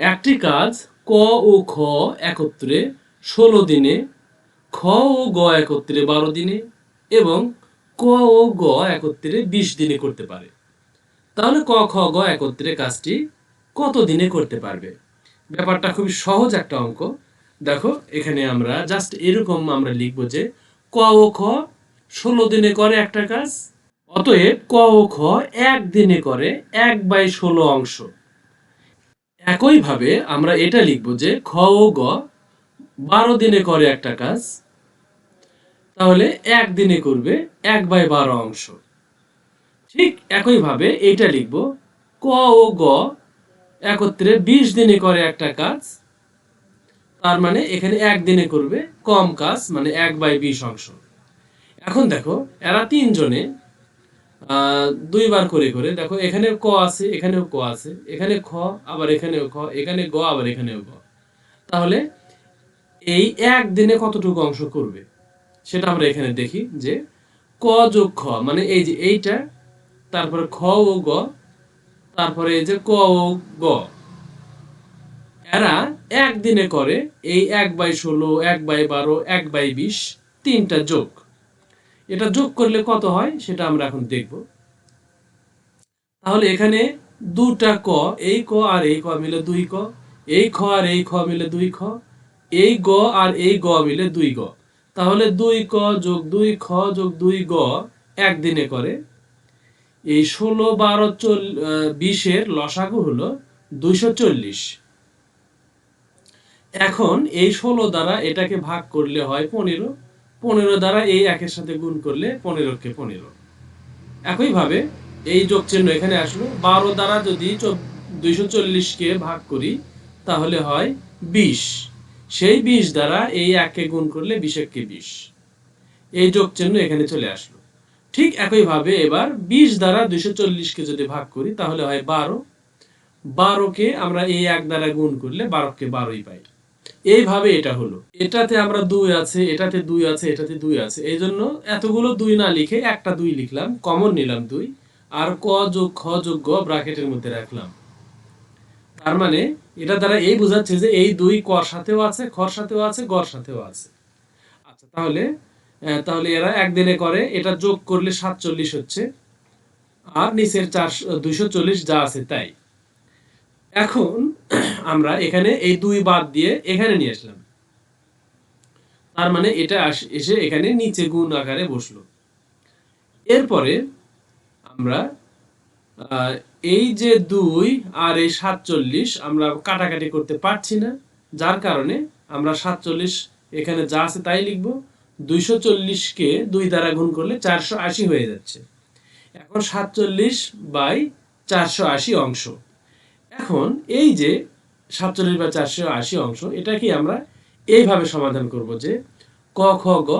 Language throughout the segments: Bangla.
একটি কাজ ক ও খ একত্রে ষোলো দিনে, খ ও গ একত্রে বারো দিনে এবং ক ও গ একত্রে বিশ দিনে করতে পারে। তাহলে ক, খ, গ একত্রে কাজটি কত দিনে করতে পারবে? ব্যাপারটা খুবই সহজ একটা অঙ্ক। দেখো, এখানে আমরা জাস্ট এরকম আমরা লিখব যে ক ও খ ষোলো দিনে করে একটা কাজ, অতএব ক ও খ এক দিনে করে এক বাই ষোলো অংশ। একইভাবে আমরা এটা লিখব যে খ ও গ বারো দিনে করে একটা কাজ, তাহলে এক দিনে করবে এক বাই বারো অংশ। ঠিক একইভাবে এটা লিখব, ক ও গ একত্রে বিশ দিনে করে একটা কাজ, তার মানে এখানে এক দিনে করবে কম কাজ মানে এক বাই বিশ অংশ। এখন দেখো, এরা তিনজনে দুইবার করে করে। দেখো, এখানে ক আছে, এখানেও ক আছে। এখানে খ, আবার এখানেও খ, এখানে গ, আবার এখানেও গ। তাহলে এই এক দিনে কতটুকু অংশ করবে? সেটা আমরা এখানে দেখি যে ক যোগ খ মানে এই যে এইটা, তারপরে খ ও গ, তারপরে এই যে ক ও গ। এরা একদিনে করে এই এক বাই ষোলো, এক বাই বারো, এক বাই বিশ, তিনটা যোগ। এটা যোগ করলে কত হয় সেটা আমরা এখন দেখব। তাহলে এখানে দুটা ক, এই ক আর এই ক মিলে দুই ক, এই খ আর এই খ মিলে দুই খ, এই গ আর এই গ মিলে দুই গ। তাহলে দুই ক যোগ দুই খ যোগ দুই গ একদিনে করে। এই ষোলো, বারো, চল বিশের লসাগু হলো দুইশো চল্লিশ। এখন এই ষোলো দ্বারা এটাকে ভাগ করলে হয় পনেরো পনেরো দ্বারা এই একের সাথে গুণ করলে পনেরোকে পনেরো। একইভাবে এই যোগ চিহ্ন এখানে আসলো। বারো দ্বারা যদি দুইশো চল্লিশকে ভাগ করি, তাহলে হয় বিশ। সেই বিশ দ্বারা এই একে গুণ করলে বিশ একে বিশ। এই যোগ চিহ্ন এখানে চলে আসলো। ঠিক একইভাবে এবার বিশ দ্বারা দুইশো চল্লিশকে যদি ভাগ করি, তাহলে হয় বারো। বারোকে আমরা এই এক দ্বারা গুণ করলে বারোকে বারোই পাই। এইভাবে এটা হলো। এটাতে আমরা দুই আছে, এটাতে দুই আছে, এটাতে দুই আছে। এই জন্য এতগুলো দুই না লিখে একটা দুই লিখলাম কমন নিলাম দুই, আর ক যোগ খ যোগ গ ব্রাকেটের মধ্যে রাখলাম। তার মানে এটা দ্বারা এই বোঝাচ্ছে যে এই দুই কর সাথেও আছে, খর সাথেও আছে গর সাথেও আছে। আচ্ছা তাহলে তাহলে এরা একদিনে করে, এটা যোগ করলে সাতচল্লিশ হচ্ছে, আর নিচের চারশো, দুইশো চল্লিশ যা আছে তাই। এখন আমরা এখানে এই দুই বাদ দিয়ে এখানে নিয়ে আসলাম। তার মানে এটা এসে এখানে নিচে গুণ আকারে বসল। এরপরে আমরা এই যে দুই আর এই সাতচল্লিশ আমরা কাটাকাটি করতে পারছি না, যার কারণে আমরা সাতচল্লিশ এখানে যা আছে তাই লিখব। দুইশো চল্লিশকে দুই দ্বারা গুণ করলে চারশো আশি হয়ে যাচ্ছে। এখন সাতচল্লিশ বাই চারশো আশি অংশ। এখন এই যে সাতচল্লিশ বা চারশো আশি অংশ, এটা কি আমরা এইভাবে সমাধান করব যে ক, খ, গ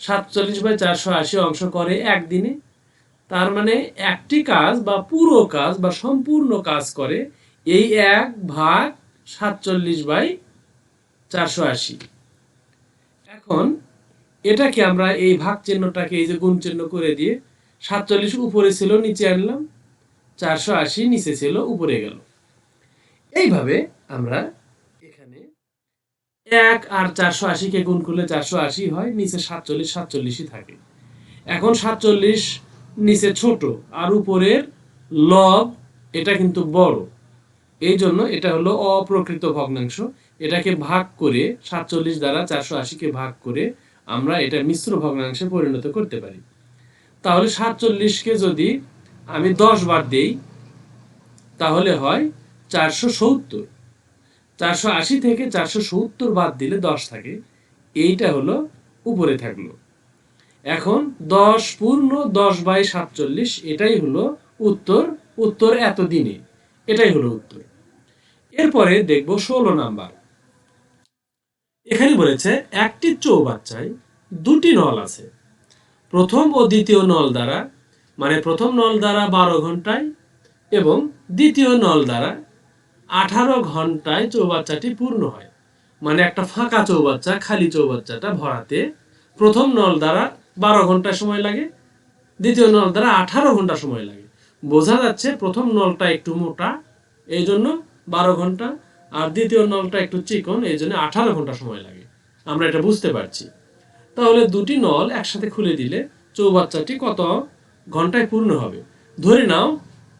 সাতচল্লিশ বাই চারশো আশি অংশ করে একদিনে, তার মানে একটি কাজ বা পুরো কাজ বা সম্পূর্ণ কাজ করে এই এক ভাগ সাতচল্লিশ বাই চারশো আশি। এখন এটাকে আমরা এই ভাগ চিহ্নটাকে এই যে গুণ চিহ্ন করে দিয়ে সাতচল্লিশ উপরে ছিল, নিচে আনলাম, চারশো আশি নিচে ছিল, উপরে গেল। এইভাবে আমরা এখানে এক আর চারশো আশিকে গুণ করলে চারশো আশি হয়, নিচে সাতচল্লিশ, সাতচল্লিশই থাকে। এখন সাতচল্লিশ নিচে ছোট, আর উপরের লব এটা কিন্তু বড়। এই জন্য এটা হলো অপ্রকৃত ভগ্নাংশ। এটাকে ভাগ করে সাতচল্লিশ দ্বারা চারশো আশিকে ভাগ করে আমরা এটা মিশ্র ভগ্নাংশে পরিণত করতে পারি। তাহলে সাতচল্লিশকে যদি আমি দশ বার দেই, তাহলে হয় চারশো সত্তর। চারশো আশি থেকে চারশো সত্তর বাদ দিলে দশ থাকে। এইটা হলো উপরে থাকল। এখন দশ পূর্ণ দশ বাই সাতচল্লিশ, এটাই হলো উত্তর। উত্তর এত দিনে এটাই হলো উত্তর। এরপরে দেখব ষোলো নাম্বার। এখানে বলেছে, একটি চৌবাচ্চায় দুটি নল আছে। প্রথম ও দ্বিতীয় নল দ্বারা মানে প্রথম নল দ্বারা বারো ঘন্টায় এবং দ্বিতীয় নল দ্বারা আঠারো ঘন্টায় চৌবাচ্চাটি পূর্ণ হয়। মানে একটা ফাঁকা চৌবাচ্চা, খালি চৌবাচ্চাটা ভরাতে প্রথম নল দ্বারা বারো ঘণ্টা সময় লাগে, দ্বিতীয় নল দ্বারা আঠারো ঘণ্টা সময় লাগে। বোঝা যাচ্ছে প্রথম নলটা একটু মোটা, এই জন্য বারো ঘণ্টা, আর দ্বিতীয় নলটা একটু চিকন, এই জন্য আঠারো ঘণ্টা সময় লাগে। আমরা এটা বুঝতে পারছি। তাহলে দুটি নল একসাথে খুলে দিলে চৌবাচ্চাটি কত ঘন্টায় পূর্ণ হবে? ধরে নাও,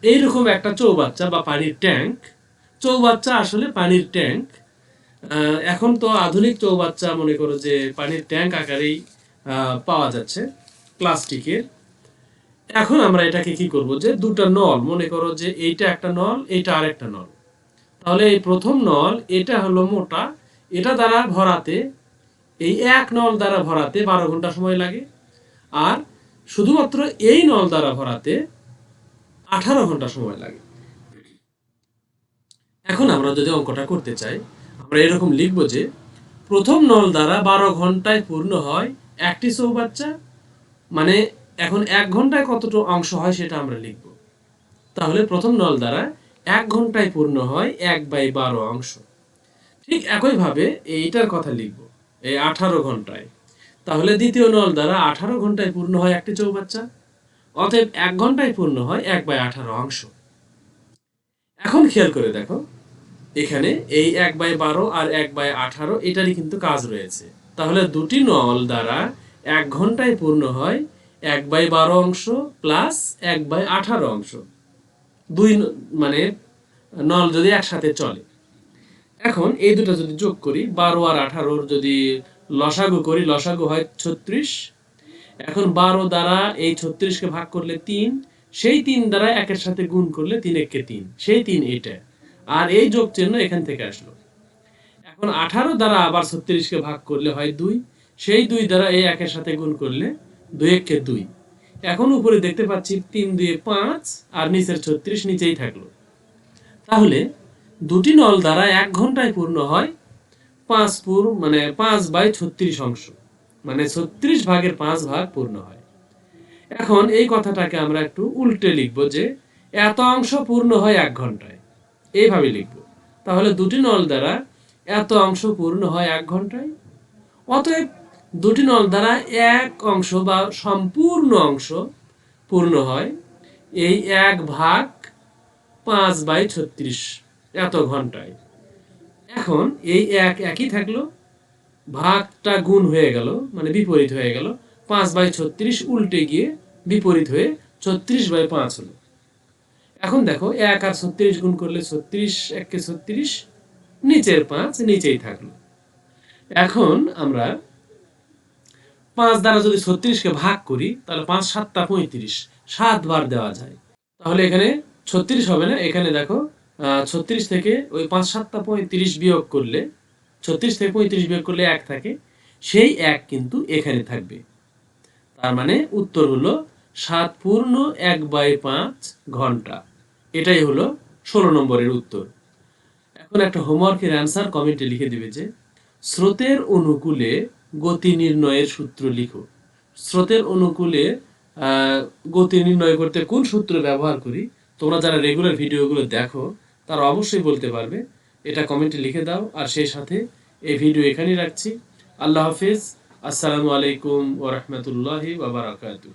এইরকম একটা চৌবাচ্চা বা পানির ট্যাঙ্ক চৌবাচ্চা আসলে পানির ট্যাঙ্ক। এখন তো আধুনিক চৌবাচ্চা মনে করো যে পানির ট্যাঙ্ক আকারেই পাওয়া যাচ্ছে প্লাস্টিকের। এখন আমরা এটাকে কি করব যে দুটো নল, মনে করো যে এইটা একটা নল, এইটা আরেকটা নল। তাহলে এই প্রথম নল, এটা হলো মোটা, এটা দ্বারা ভরাতে, এই এক নল দ্বারা ভরাতে বারো ঘণ্টা সময় লাগে। আর শুধুমাত্র এই নল দ্বারা ভরাতে আঠারো ঘণ্টা সময় লাগে। এখন আমরা যদি অঙ্কটা করতে চাই, আমরা এরকম লিখব যে প্রথম নল দ্বারা বারো ঘন্টায় পূর্ণ হয় একটি চৌবাচ্চা মানে এখন এক ঘন্টায় কতটুকু অংশ হয় সেটা আমরা লিখব। তাহলে প্রথম নল দ্বারা এক ঘন্টায় পূর্ণ হয় এক বাই বারো অংশ। ঠিক একইভাবে এইটার কথা লিখব, এই আঠারো ঘন্টায়। তাহলে দ্বিতীয় নল দ্বারা আঠারো ঘন্টায় পূর্ণ হয় একটি চৌবাচ্চা, অতএব এক ঘন্টায় পূর্ণ হয় এক বাই আঠারো অংশ। এখন খেয়াল করে দেখো এখানে এই এক বাই বারো আর এক বাই আঠারো, এটারই কিন্তু কাজ রয়েছে। তাহলে দুটি নল দ্বারা এক ঘন্টায় পূর্ণ হয় এক বাই বারো অংশ প্লাস এক বাই আঠারো অংশ। দুই মানে নল যদি একসাথে চলে। এখন এই দুটো যদি যোগ করি, বারো আর আঠারোর যদি লসাগু করি, লসাগু হয় ছত্রিশ। এখন বারো দ্বারা এই ছত্রিশকে ভাগ করলে তিন, সেই তিন দ্বারা একের সাথে গুণ করলে তিন একে তিন, সেই তিন এটা আর এই যোগ চিহ্ন এখান থেকে আসলো। এখন আঠারো দ্বারা আবার ছত্রিশকে ভাগ করলে হয় দুই, সেই দুই দ্বারা এই একের সাথে গুণ করলে দুই একে দুই। এখন উপরে দেখতে পাচ্ছি তিন দুয়ে পাঁচ আর নিচের ছত্রিশ নিচেই থাকল। তাহলে দুটি নল দ্বারা এক ঘন্টায় পূর্ণ হয় পাঁচ পুর মানে পাঁচ বাই ছত্রিশ অংশ। মানে ছত্রিশ ভাগের পাঁচ ভাগ পূর্ণ হয়। এখন এই কথাটাকে আমরা একটু উল্টে লিখব যে, এত অংশ পূর্ণ হয় এক ঘন্টায়। এইভাবে লিখব। তাহলে দুটি নল দ্বারা এত অংশ পূর্ণ হয় এক ঘন্টায়? অতএব দুটি নল দ্বারা এক অংশ বা সম্পূর্ণ অংশ পূর্ণ হয় এই এক ভাগ পাঁচ বাই ছত্রিশ এত ঘন্টায়। এখন এই এক একই থাকল, ভাগটা গুণ হয়ে গেল মানে বিপরীত হয়ে গেল, পাঁচ বাই ছত্রিশ উল্টে গিয়ে বিপরীত হয়ে ছত্রিশ বাই পাঁচ হলো। এখন দেখো, এক আর ছত্রিশ গুণ করলে ছত্রিশ, এককে ছত্রিশ, নিচের পাঁচ নিচেই থাকল। এখন আমরা পাঁচ দ্বারা যদি ছত্রিশকে ভাগ করি, তাহলে পাঁচ সাতটা পঁয়ত্রিশ, সাত বার দেওয়া যায়। তাহলে এখানে ছত্রিশ হবে না, এখানে দেখো ছত্রিশ থেকে ওই পাঁচ সাতটা পঁয়ত্রিশ বিয়োগ করলে, ছত্রিশ থেকে পঁয়ত্রিশ বিয়োগ করলে এক থাকে, সেই এক কিন্তু এখানে থাকবে। তার মানে উত্তর হলো সাত পূর্ণ এক বাই পাঁচ ঘণ্টা। এটাই হলো ষোলো নম্বরের উত্তর। এখন একটা হোমওয়ার্কের অ্যান্সার কমেন্টে লিখে দিবে যে, স্রোতের অনুকূলে গতি নির্ণয়ের সূত্র লিখো। স্রোতের অনুকূলে গতি নির্ণয় করতে কোন সূত্র ব্যবহার করি? তোমরা যারা রেগুলার ভিডিওগুলো দেখো, তারা অবশ্যই বলতে পারবে। এটা কমেন্টে লিখে দাও। আর সেই সাথে এই ভিডিও এখানেই রাখছি। আল্লাহ হাফিজ। আসসালামু আলাইকুম ওরহমতুল্লাহি বাবারাকাতু